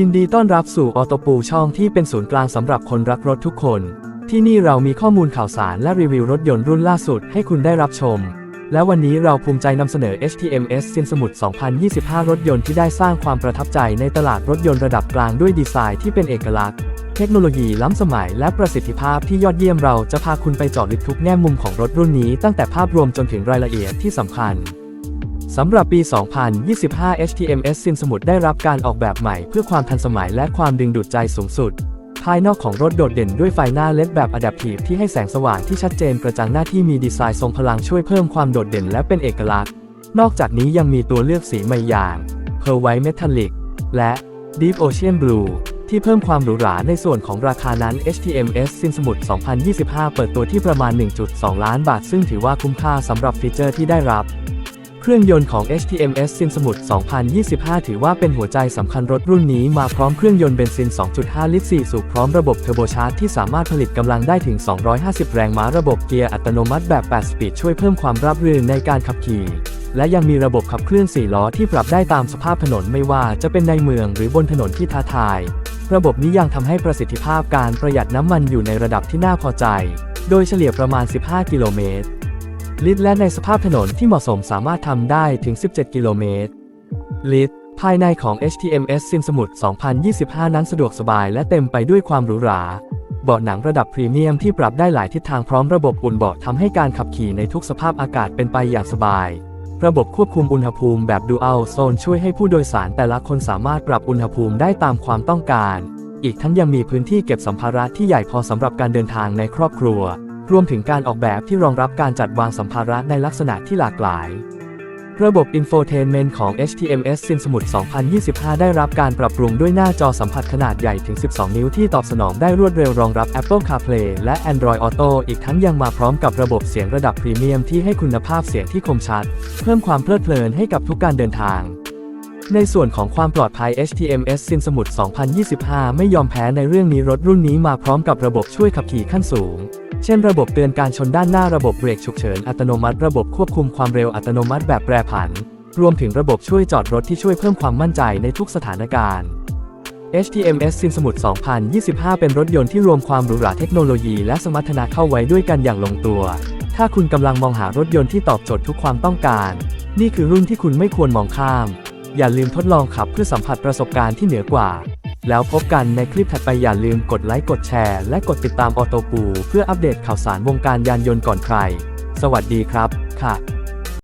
ยินดีต้อนรับสู่ออโตปูช่องที่เป็นศูนย์กลางสำหรับคนรักรถทุกคน ที่นี่เรามีข้อมูลข่าวสารและรีวิวรถยนต์รุ่นล่าสุดให้คุณได้รับชม และวันนี้เราภูมิใจนำเสนอ HTMS สินสมุด 2025 รถยนต์ที่ได้สร้างความประทับใจในตลาดรถยนต์ระดับกลางด้วยดีไซน์ที่เป็นเอกลักษณ์ เทคโนโลยีล้ำสมัยและประสิทธิภาพที่ยอดเยี่ยมเราจะพาคุณไปเจาะลึกทุกแง่มุมของรถรุ่นนี้ตั้งแต่ภาพรวมจนถึงรายละเอียดที่สำคัญ สำหรับปี 2025 HTMS ซินสมุดได้รับการออกแบบใหม่เพื่อความทันสมัยและความดึงดูดใจสูงสุด ภายนอกของรถโดดเด่นด้วยไฟหน้าเลดแบบ Adaptive ที่ให้แสงสว่างที่ชัดเจนกระจ่างหน้าที่มีดีไซน์ทรงพลังช่วยเพิ่มความโดดเด่นและเป็นเอกลักษณ์ นอกจากนี้ยังมีตัวเลือกสีใหม่อย่าง Pearl White Metallic และ Deep Ocean Blue ที่เพิ่มความหรูหราในส่วนของราคานั้น HTMS ซินสมุด 2025 เปิดตัวที่ประมาณ 1.2 ล้านบาท ซึ่งถือว่าคุ้มค่าสำหรับฟีเจอร์ที่ได้รับ เครื่องยนต์ของ HTMS ซินสมุด2025 ถือว่าเป็นหัวใจสำคัญรถรุ่นนี้มาพร้อมเครื่องยนต์เบนซิน 2.5 ลิตร 4 สูบพร้อมระบบเทอร์โบชาร์จที่สามารถผลิตกำลังได้ถึง 250 แรงม้าระบบเกียร์อัตโนมัติแบบ 8 สปีดช่วยเพิ่มความราบรื่นในการขับขี่ และยังมีระบบขับเคลื่อน 4 ล้อที่ปรับได้ตามสภาพถนนไม่ว่าจะเป็นในเมืองหรือบนถนนที่ท้าทาย ระบบนี้ยังทำให้ประสิทธิภาพการประหยัดน้ำมันอยู่ในระดับที่น่าพอใจ โดยเฉลี่ยประมาณ 15 กิโลเมตร ลิตรและในสภาพถนนที่เหมาะสมสามารถทำได้ถึง 17 กิโลเมตร ลิตร ภายในของ HTMS ซิมสมุด2025 นั้นสะดวกสบายและเต็มไปด้วยความหรูหราเบาะหนังระดับพรีเมียมที่ปรับได้หลายทิศทางพร้อมระบบอุ่นเบาะทำให้การขับขี่ในทุกสภาพอากาศเป็นไปอย่างสบาย ระบบควบคุมอุณหภูมิแบบ Dual Zone ช่วยให้ผู้โดยสารแต่ละคนสามารถปรับอุณหภูมิได้ตามความต้องการ อีกทั้งยังมีพื้นที่เก็บสัมภาระที่ใหญ่พอสำหรับการเดินทางในครอบครัว รวมถึงการออกแบบที่รองรับการจัดวางสัมภาระในลักษณะที่หลากหลาย ระบบ Infotainment ของ HTMS ซินสมุด2025 ได้รับการปรับปรุงด้วยหน้าจอสัมผัสขนาดใหญ่ถึง 12 นิ้วที่ตอบสนองได้รวดเร็วรองรับ Apple CarPlay และ Android Auto อีกทั้งยังมาพร้อมกับระบบเสียงระดับพรีเมียมที่ให้คุณภาพเสียงที่คมชัด เพิ่มความเพลิดเพลินให้กับทุกการเดินทางในส่วนของความปลอดภัย HTMS ซินสมุด2025 ไม่ยอมแพ้ในเรื่องนี้รถรุ่นนี้มาพร้อมกับระบบช่วยขับขี่ขั้นสูง เช่นระบบเตือนการชนด้านหน้าระบบเบรกฉุกเฉินอัตโนมัติ ระบบควบคุมความเร็วอัตโนมัติแบบแปรผัน รวมถึงระบบช่วยจอดรถที่ช่วยเพิ่มความมั่นใจในทุกสถานการณ์ HTMS ซินสมุด2025 เป็นรถยนต์ที่รวมความหรูหราเทคโนโลยีและสมรรถนะเข้าไว้ด้วยกันอย่างลงตัว ถ้าคุณกำลังมองหารถยนต์ที่ตอบโจทย์ทุกความต้องการ นี่คือรุ่นที่คุณไม่ควรมองข้าม อย่าลืมทดลองขับเพื่อสัมผัสประสบการณ์ที่เหนือกว่า แล้วพบกันในคลิปถัดไปอย่าลืมกดไลค์กดแชร์และกดติดตามออโตปูเพื่ออัปเดตข่าวสารวงการยานยนต์ก่อนใคร สวัสดีครับ ค่ะ